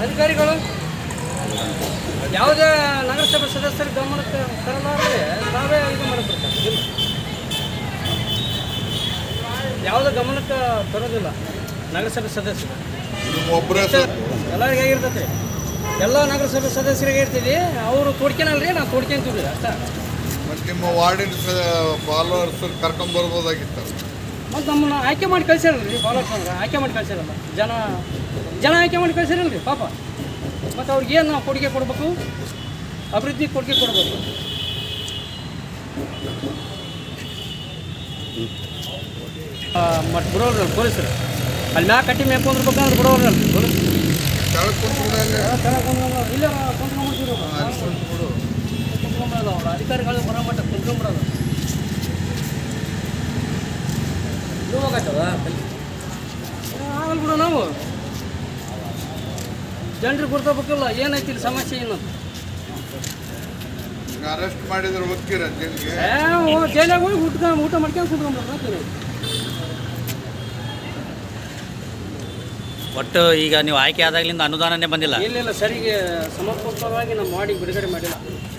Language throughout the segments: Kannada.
ಅಧಿಕಾರಿಗಳು ಯಾವುದೇ ನಗರಸಭೆ ಸದಸ್ಯರ ಗಮನಕ್ಕೆ ತರಲಾರದೆ ನಾವೇ ಇದು ಮಾಡಬೇಕು ಯಾವುದೇ ಗಮನಕ್ಕೆ ತರೋದಿಲ್ಲ ನಗರಸಭೆ ಸದಸ್ಯರು. ಒಬ್ಬರೇ ಎಲ್ಲರಿಗೆ ಆಗಿರ್ತೈತೆ ಎಲ್ಲ ನಗರಸಭೆ ಸದಸ್ಯರಿಗೆ ಇರ್ತೀವಿ ಅವರು ತೋಡ್ಕೊನಲ್ರಿ ನಾವು ತೋಡ್ಕೊಂತೀವಿ ಅಷ್ಟೇ. ಮತ್ತು ನಿಮ್ಮ ವಾರ್ಡಿನ ಫಾಲೋವರ್ಸ್ ಕರ್ಕೊಂಬರ್ಬೋದಾಗಿತ್ತು ಮತ್ತು ನಮ್ಮನ್ನು ಆಯ್ಕೆ ಮಾಡಿ ಕಳ್ಸಿರಲ್ರಿ ಅಂದ್ರೆ ಆಯ್ಕೆ ಮಾಡಿ ಕಳ್ಸಿರಲ್ಲ ಜನ ಜನ ಆಯ್ಕೆ ಮಾಡಿ ಕಳ್ಸಿರಲ್ರಿ ಪಾಪ. ಮತ್ತು ಅವ್ರಿಗೆ ಏನು ನಾವು ಕೊಡುಗೆ ಕೊಡಬೇಕು? ಅಭಿವೃದ್ಧಿ ಕೊಡುಗೆ ಕೊಡಬೇಕು. ಮತ್ತು ಬಿಡೋರು ಪೊಲೀಸರು. ಅಲ್ಲಿ ಮ್ಯಾಗ ಕಟ್ಟಿ ಮ್ಯಾಗ ಕೆಳಗೆ ಕುಂತ್ಕೊಂಡಾಗ ಚೆನ್ನಾಗಿ ಕುಂದ್ಕೊಂಡ್ ಇಲ್ಲೇ ಕುಂತ್ಕೊಂಡ್ಬಿಡ್ತೀವಿ ಅಧಿಕಾರಿಗಳು ಬರೋ ಮಟ್ಟ ಕುಂತ್ಕೊಂಡ್ಬಿಡೋದು ಇದು ಹೋಗತ್ತದ ಆಗಲ್ಲ ಬಿಡು ನಾವು. ಜನರಿಗೆ ಗುರ್ತಬೇಕಲ್ಲ ಏನೈತಿ ಇಲ್ಲಿ ಸಮಸ್ಯೆ ಏನು? ಅರೆಸ್ಟ್ ಮಾಡಿದ್ರೆ ಹೋಗ್ತೀರ ಜೈಲಿಗೆ? ಜೈಲಾಗ ಹೋಗಿ ಊಟ ಊಟ ಮಾಡ್ಕೊಂಡು ಕುಂತ್ಕೊಂಡ್ಬಿಡ್ತಾರೆ ಒಟ್ಟು ಈಗ ನೀವು ಆಯ್ಕೆ ಆದಾಗ್ಲಿಂದ ಅನುದಾನನೇ ಬಂದಿಲ್ಲ? ಇಲ್ಲ ಇಲ್ಲ ಸರಿಗೆ ಸಮರ್ಪಕವಾಗಿ ನಾವು ಮಾಡಿ ಬಿಡುಗಡೆ ಮಾಡಿಲ್ಲ.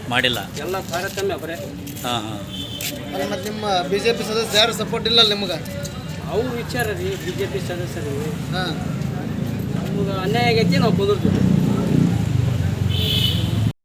ಮಾಡಿಲ್ಲ? ಎಲ್ಲ ತಾರತಮ್ಯ ಬರೇ. ಹಾಂ ಹಾಂ. ಮತ್ತು ನಿಮ್ಮ ಬಿ ಜೆ ಪಿ ಸದಸ್ಯ ಯಾರು ಸಪೋರ್ಟ್ ಇಲ್ಲ ನಿಮ್ಗೆ? ಅವ್ರ ವಿಚಾರ ರೀ ಬಿ ಜೆ ಪಿ ಸದಸ್ಯರು. ಹಾಂ. ನಮ್ಗೆ ಅನ್ಯಾಯ ಆಗೈತಿ ನಾವು ಕುದುರ್ತೀವಿ.